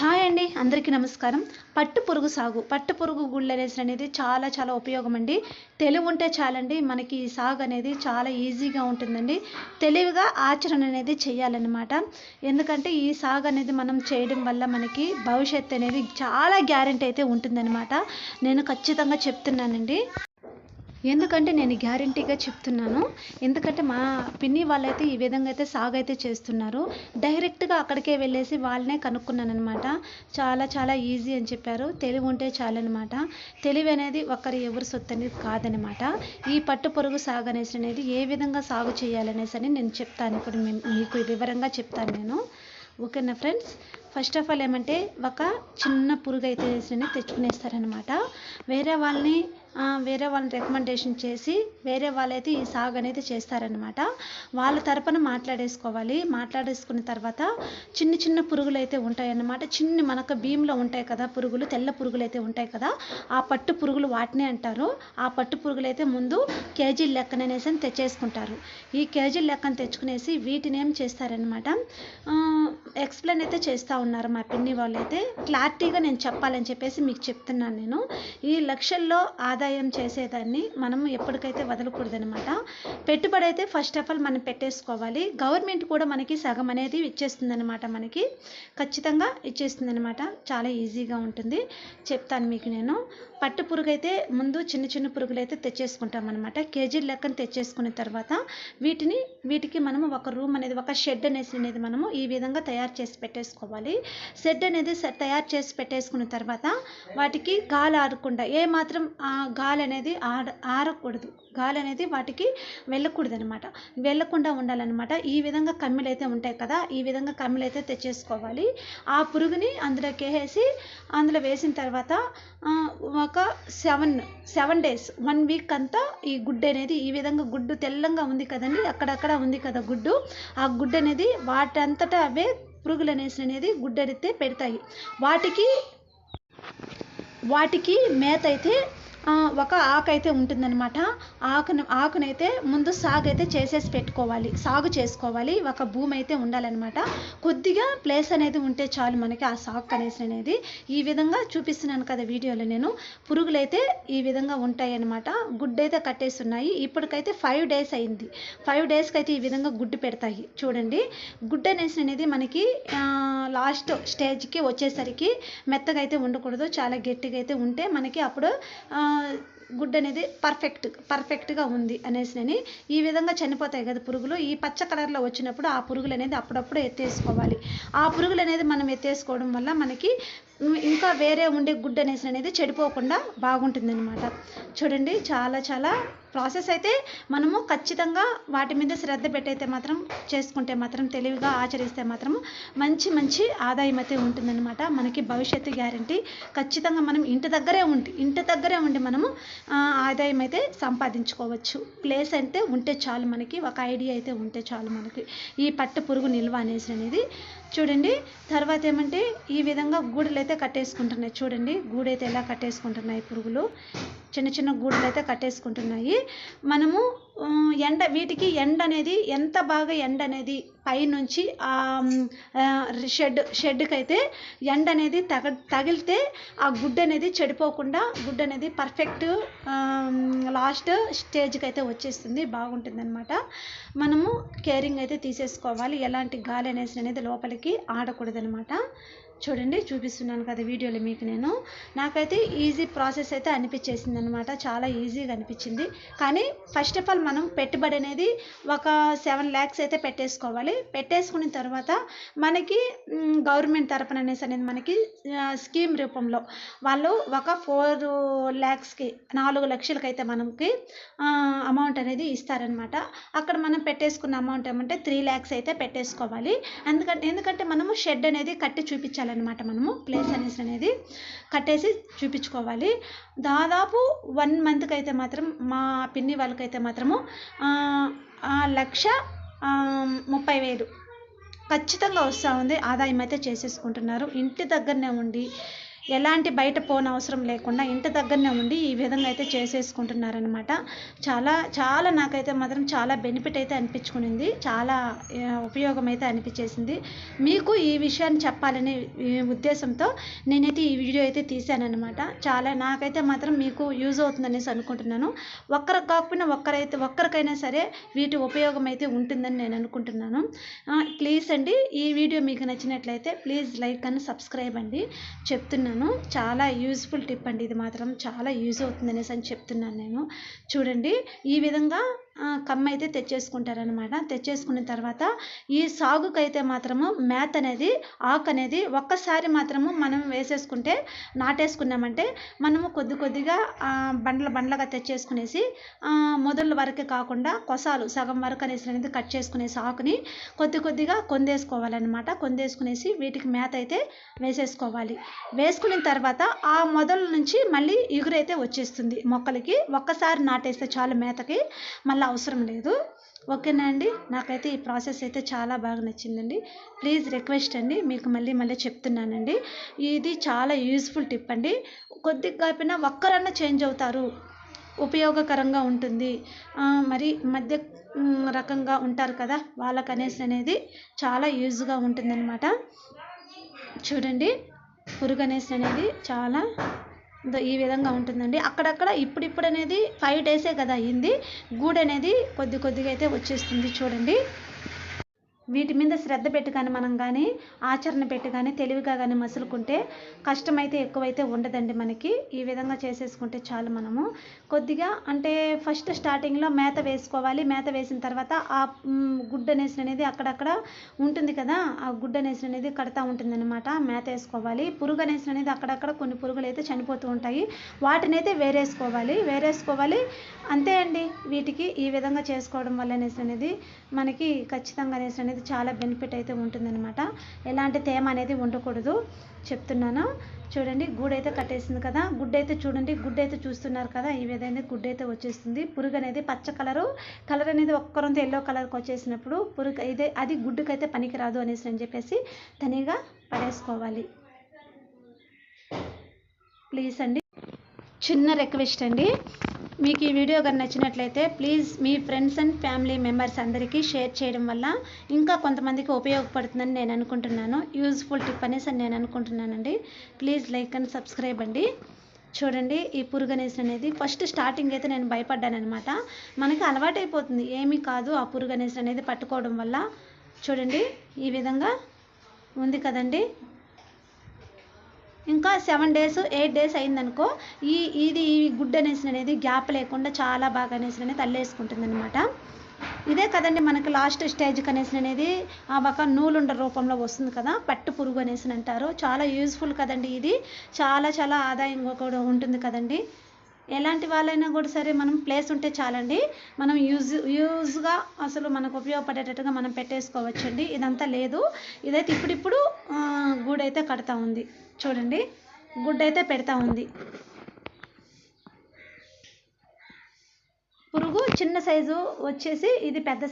Hi అండి అందరికీ నమస్కారం. పట్టు పురుగు సాగు పట్టు పురుగు గుళ్ళు అనేసి అనేది చాలా చాలా ఉపయోగం అండి తెలివి ఉంటే చాలండి మనకి ఈ సాగు అనేది చాలా ఈజీగా ఉంటుందండి. తెలివిగా ఆచరణ అనేది చేయాలన్నమాట ఎందుకంటే ఈ సాగు అనేది మనం చేయడం వల్ల మనకి భవిష్యత్తు అనేది చాలా గ్యారెంటీ అయితే ఉంటుందన్నమాట. నేను ఖచ్చితంగా చెప్తున్నానండి. ఎందుకంటే నేను గ్యారంటీగా చెప్తున్నాను. ఎందుకంటే మా పిన్ని వాళ్ళైతే ఈ విధంగా అయితే సాగు అయితే చేస్తున్నారు. డైరెక్ట్గా అక్కడికే వెళ్ళేసి వాళ్ళనే కనుక్కున్నాను అనమాట చాలా చాలా ఈజీ అని చెప్పారు. తెలివి ఉంటే చాలన్నమాట. తెలివి అనేది ఒకరి ఎవరి సొత్తు అనేది కాదనమాట ఈ పట్టు పొరుగు సాగు అనేసి అనేది ఏ విధంగా సాగు చేయాలనేసి అని నేను చెప్తాను. ఇప్పుడు మీకు వివరంగా చెప్తాను నేను. ఓకేనా ఫ్రెండ్స్? ఫస్ట్ ఆఫ్ ఆల్ ఏమంటే ఒక చిన్న పురుగు అయితే తెచ్చుకునేస్తారనమాట వేరే వాళ్ళని వేరే వాళ్ళని రికమెండేషన్ చేసి వేరే వాళ్ళైతే ఈ సాగు అనేది చేస్తారనమాట వాళ్ళ తరపున మాట్లాడేసుకోవాలి. మాట్లాడేసుకున్న తర్వాత చిన్న చిన్న పురుగులు అయితే ఉంటాయన్నమాట. చిన్న మనకు భీంలో ఉంటాయి కదా పురుగులు తెల్ల పురుగులు అయితే ఉంటాయి కదా ఆ పట్టు పురుగులు వాటినే అంటారు. ఆ పట్టు పురుగులు అయితే ముందు కేజీ లెక్కననేసి అని తెచ్చేసుకుంటారు. ఈ కేజీ లెక్కన తెచ్చుకునేసి వీటిని ఏం చేస్తారనమాట ఎక్స్ప్లెయిన్ అయితే చేస్తూ ఉన్నారు మా పిన్ని వాళ్ళు అయితే క్లారిటీగా నేను చెప్పాలని చెప్పేసి మీకు చెప్తున్నాను నేను. ఈ లక్షల్లో ఆదాయం ఆదాయం చేసేదాన్ని మనం ఎప్పటికైతే వదలకూడదనమాట పెట్టుబడి అయితే ఫస్ట్ ఆఫ్ ఆల్ మనం పెట్టేసుకోవాలి. గవర్నమెంట్ కూడా మనకి సగం అనేది ఇచ్చేస్తుందన్నమాట మనకి. ఖచ్చితంగా ఇచ్చేస్తుందన్నమాట. చాలా ఈజీగా ఉంటుంది. చెప్తాను మీకు నేను. పట్టు పురుగు అయితే ముందు చిన్న చిన్న పురుగులు అయితే తెచ్చేసుకుంటాం అనమాట కేజీ లెక్కన తెచ్చేసుకున్న తర్వాత వీటిని వీటికి మనము ఒక రూమ్ అనేది ఒక షెడ్ అనేసి అనేది మనము ఈ విధంగా తయారు చేసి పెట్టేసుకోవాలి. షెడ్ అనేది తయారు చేసి పెట్టేసుకున్న తర్వాత వాటికి గాలి ఆడకుండా ఏ మాత్రం గాలి అనేది ఆడ ఆరకూడదు. గాలి అనేది వాటికి వెళ్ళకూడదు అనమాట వెళ్ళకుండా ఉండాలన్నమాట. ఈ విధంగా కమ్మిలు అయితే ఉంటాయి కదా ఈ విధంగా కమ్మిలు అయితే తెచ్చేసుకోవాలి. ఆ పురుగుని అందులోకి వేసి అందులో వేసిన తర్వాత ఒక seven seven days one week అంతా ఈ గుడ్డు అనేది ఈ విధంగా గుడ్డు తెల్లంగా ఉంది కదండి అక్కడక్కడ ఉంది కదా గుడ్డు ఆ గుడ్డు అనేది వాటంతటా అవే పురుగులు అనేసి అనేది గుడ్డెడితే అయితే పెడతాయి. వాటికి వాటికి మేత అయితే ఒక ఆకు అయితే ఉంటుందన్నమాట. ఆకును ఆకునైతే ముందు సాగు అయితే చేసేసి పెట్టుకోవాలి. సాగు చేసుకోవాలి. ఒక భూమి అయితే ఉండాలన్నమాట. కొద్దిగా ప్లేస్ అనేది ఉంటే చాలు మనకి ఆ సాగు అనేసి అనేది. ఈ విధంగా చూపిస్తున్నాను కదా వీడియోలో నేను. పురుగులైతే ఈ విధంగా ఉంటాయి అన్నమాట గుడ్డు అయితే కట్టేసి ఉన్నాయి ఇప్పటికైతే ఫైవ్ డేస్ అయింది. ఫైవ్ డేస్కి అయితే ఈ విధంగా గుడ్డు పెడతాయి. చూడండి. గుడ్డు అనేసి అనేది మనకి లాస్ట్ స్టేజ్కి వచ్చేసరికి మెత్తగా అయితే ఉండకూడదు. చాలా గట్టిగా అయితే ఉంటే మనకి అప్పుడు గుడ్ అనేది పర్ఫెక్ట్ పర్ఫెక్ట్గా ఉంది అనేసి అని ఈ విధంగా చనిపోతాయి కదా పురుగులు ఈ పచ్చ కలర్లో వచ్చినప్పుడు ఆ పురుగులు అనేది అప్పుడప్పుడు ఎత్తేసుకోవాలి. ఆ పురుగులు అనేది మనం ఎత్తేసుకోవడం వల్ల మనకి ఇంకా వేరే ఉండే గుడ్డ అనేసి అనేది చెడిపోకుండా బాగుంటుంది అనమాట చూడండి చాలా చాలా ప్రాసెస్ అయితే మనము ఖచ్చితంగా వాటి మీద శ్రద్ధ పెట్టయితే మాత్రం చేసుకుంటే మాత్రం తెలివిగా ఆచరిస్తే మాత్రం మంచి మంచి ఆదాయం అయితే ఉంటుందన్నమాట. మనకి భవిష్యత్తు గ్యారంటీ. ఖచ్చితంగా మనం ఇంటి దగ్గరే ఉండి ఇంటి దగ్గరే ఉండి మనము ఆదాయం అయితే సంపాదించుకోవచ్చు. ప్లేస్ అయితే ఉంటే చాలు మనకి ఒక ఐడియా అయితే ఉంటే చాలు మనకి. ఈ పట్టు పురుగు నిల్వ అనేసి అనేది చూడండి. తర్వాత ఏమంటే ఈ విధంగా గూడులు అయితే కట్టేసుకుంటున్నాయి. చూడండి గూడైతే ఎలా కట్టేసుకుంటున్నాయి పురుగులు. చిన్న చిన్న గూడులు అయితే కట్టేసుకుంటున్నాయి. మనము ఎండ వీటికి ఎండ అనేది ఎంత బాగా ఎండ అనేది పైనుంచి ఆ షెడ్ షెడ్కి అయితే ఎండ అనేది తగ తగిలితే ఆ గుడ్డు అనేది చెడిపోకుండా గుడ్డు అనేది పర్ఫెక్ట్ లాస్ట్ స్టేజ్కి అయితే వచ్చేస్తుంది బాగుంటుంది అనమాట మనము కేరింగ్ అయితే తీసేసుకోవాలి ఎలాంటి గాలి అనేసి అనేది లోపలికి ఆడకూడదనమాట చూడండి చూపిస్తున్నాను కదా వీడియోలో మీకు నేను. నాకైతే ఈజీ ప్రాసెస్ అయితే అనిపించేసింది అనమాట చాలా ఈజీగా అనిపించింది. కానీ ఫస్ట్ ఆఫ్ ఆల్ మనం పెట్టుబడి అనేది ఒక సెవెన్ ల్యాక్స్ అయితే పెట్టేసుకోవాలి. పెట్టేసుకున్న తర్వాత మనకి గవర్నమెంట్ తరపున అనేసి అనేది మనకి స్కీమ్ రూపంలో వాళ్ళు ఒక ఫోర్ ల్యాక్స్కి నాలుగు లక్షలకైతే అయితే మనకి అమౌంట్ అనేది ఇస్తారనమాట. అక్కడ మనం పెట్టేసుకున్న అమౌంట్ ఏమంటే త్రీ ల్యాక్స్ అయితే పెట్టేసుకోవాలి. ఎందుకంటే ఎందుకంటే మనము షెడ్ అనేది కట్టి చూపించాలి చూపించాలన్నమాట మనము. ప్లేస్ అనేసి అనేది కట్టేసి చూపించుకోవాలి. దాదాపు వన్ మంత్కి అయితే మాత్రం మా పిన్ని వాళ్ళకైతే మాత్రము లక్ష ముప్పై వేలు ఖచ్చితంగా వస్తూ ఉంది. ఆదాయం అయితే చేసేసుకుంటున్నారు. ఇంటి దగ్గరనే ఉండి ఎలాంటి బయట పోనవసరం లేకుండా ఇంటి దగ్గరనే ఉండి ఈ విధంగా అయితే చేసేసుకుంటున్నారనమాట చాలా చాలా నాకైతే మాత్రం చాలా బెనిఫిట్ అయితే అనిపించుకునింది. చాలా ఉపయోగం అయితే అనిపించేసింది. మీకు ఈ విషయాన్ని చెప్పాలనే ఉద్దేశంతో నేనైతే ఈ వీడియో అయితే తీశానమాట చాలా నాకైతే మాత్రం మీకు యూజ్ అవుతుందనేసి అనుకుంటున్నాను. ఒక్కరికి కాకపోయినా ఒక్కరైతే ఒక్కరికైనా సరే వీటి ఉపయోగం అయితే ఉంటుందని నేను అనుకుంటున్నాను. ప్లీజ్ అండి ఈ వీడియో మీకు నచ్చినట్లయితే ప్లీజ్ లైక్ అండ్ సబ్స్క్రైబ్ అండి. చెప్తున్నాను. చాలా యూస్ఫుల్ టిప్ అండి ఇది మాత్రం. చాలా యూజ్ అవుతుంది అనేసి అని చెప్తున్నాను నేను. చూడండి ఈ విధంగా కమ్మ అయితే తెచ్చేసుకుంటారనమాట తెచ్చేసుకున్న తర్వాత ఈ సాగుకైతే మాత్రము మేత అనేది ఆకు అనేది ఒక్కసారి మాత్రము మనం వేసేసుకుంటే నాటేసుకున్నామంటే మనము కొద్ది కొద్దిగా బండ్ల బండ్లగా తెచ్చేసుకునేసి ఆ, మొదళ్ళ వరకే కాకుండా కొసాలు సగం వరకు అనేసి అనేది కట్ చేసుకునేసి ఆకుని కొద్ది కొద్దిగా కొందేసుకోవాలన్నమాట. కొందేసుకునేసి వీటికి మేత అయితే వేసేసుకోవాలి. వేసుకున్న తర్వాత ఆ మొదల నుంచి మళ్ళీ ఇగురైతే వచ్చేస్తుంది. మొక్కలకి ఒక్కసారి నాటేస్తే చాలు మేతకి మళ్ళీ అవసరం లేదు. ఓకేనా అండి? నాకైతే ఈ ప్రాసెస్ అయితే చాలా బాగా నచ్చిందండి. ప్లీజ్ రిక్వెస్ట్ అండి మీకు మళ్ళీ మళ్ళీ చెప్తున్నానండి. ఇది చాలా యూస్ఫుల్ టిప్ అండి. కొద్దిగా అయిపోయినా ఒక్కరన్నా చేంజ్ అవుతారు. ఉపయోగకరంగా ఉంటుంది. మరి మధ్య రకంగా ఉంటారు కదా వాళ్ళకు అనేసి అనేది చాలా యూజ్గా ఉంటుందన్నమాట. చూడండి పురుగు అనేసి అనేది చాలా ఈ విధంగా ఉంటుందండి. అక్కడక్కడ ఇప్పుడిప్పుడు అనేది ఫైవ్ డేసే కదా అయ్యింది. గూడు అనేది కొద్ది కొద్దిగా అయితే వచ్చేస్తుంది చూడండి. వీటి మీద శ్రద్ధ పెట్టి కానీ మనం కానీ ఆచరణ పెట్టి కానీ తెలివిగా కానీ మసులుకుంటే కష్టమైతే ఎక్కువైతే ఉండదండి మనకి. ఈ విధంగా చేసేసుకుంటే చాలు మనము. కొద్దిగా అంటే ఫస్ట్ స్టార్టింగ్లో మేత వేసుకోవాలి. మేత వేసిన తర్వాత ఆ గుడ్డ అనేసి అనేది అక్కడక్కడ ఉంటుంది కదా. ఆ గుడ్డ అనేసి అనేది కడతా ఉంటుంది అనమాట మేత వేసుకోవాలి. పురుగు అనేసి అనేది అక్కడక్కడ కొన్ని పురుగులు అయితే చనిపోతూ ఉంటాయి. వాటిని అయితే వేరేసుకోవాలి. వేరేసుకోవాలి అంతే అండి. వీటికి ఈ విధంగా చేసుకోవడం వల్ల అనేసి అనేది మనకి ఖచ్చితంగా అనేసి అనేది చాలా బెనిఫిట్ అయితే ఉంటుందన్నమాట. ఎలాంటి తేమ అనేది ఉండకూడదు. చెప్తున్నాను. చూడండి గుడ్ అయితే కట్టేసింది కదా. గుడ్ అయితే చూడండి గుడ్డ అయితే చూస్తున్నారు కదా. ఈ విధంగా గుడ్ అయితే వచ్చేస్తుంది. పురుగు అనేది పచ్చ కలరు. కలర్ అనేది ఒక్కరంత ఎల్లో కలర్కి వచ్చేసినప్పుడు పురుగు ఇదే అది గుడ్డుకైతే పనికిరాదు అనేసి అని చెప్పేసి తనిగా పడేసుకోవాలి. ప్లీజ్ అండి. చిన్న రిక్వెస్ట్ అండి. మీకు ఈ వీడియో కనుక నచ్చినట్లయితే ప్లీజ్ మీ ఫ్రెండ్స్ అండ్ ఫ్యామిలీ మెంబర్స్ అందరికీ షేర్ చేయడం వల్ల ఇంకా కొంతమందికి ఉపయోగపడుతుందని నేను అనుకుంటున్నాను. యూజ్ఫుల్ టిప్ అనేసి అని నేను అనుకుంటున్నానండి. ప్లీజ్ లైక్ అండ్ సబ్స్క్రైబ్ అండి. చూడండి ఈ పురుగనేసి అనేది ఫస్ట్ స్టార్టింగ్ అయితే నేను భయపడ్డాను అనమాట మనకి అలవాటైపోతుంది. ఏమీ కాదు ఆ పురుగనేసి అనేది పట్టుకోవడం వల్ల. చూడండి ఈ విధంగా ఉంది కదండి. ఇంకా సెవెన్ డేస్ ఎయిట్ డేస్ అయిందనుకో ఈ ఇది ఈ గుడ్డ అనేసి అనేది గ్యాప్ లేకుండా చాలా బాగా అనేసిన అనేది అల్లేసుకుంటుంది అనమాట ఇదే కదండి మనకి లాస్ట్ స్టేజ్ కనేసిన అనేది ఆ ఒక నూలుండ రూపంలో వస్తుంది కదా పట్టు పురుగు అనేసి అంటారు. చాలా యూజ్ఫుల్ కదండి ఇది. చాలా చాలా ఆదాయంగా కూడా ఉంటుంది కదండి. ఎలాంటి వాళ్ళైనా కూడా సరే మనం ప్లేస్ ఉంటే చాలండి. మనం యూజ్ యూజ్గా అసలు మనకు ఉపయోగపడేటట్టుగా మనం పెట్టేసుకోవచ్చండి. ఇదంతా లేదు. ఇదైతే ఇప్పుడిప్పుడు గూడైతే కడతా ఉంది. చూడండి గుడ్డ అయితే పెడతా ఉంది. పురుగు చిన్న సైజు వచ్చేసి ఇది పెద్ద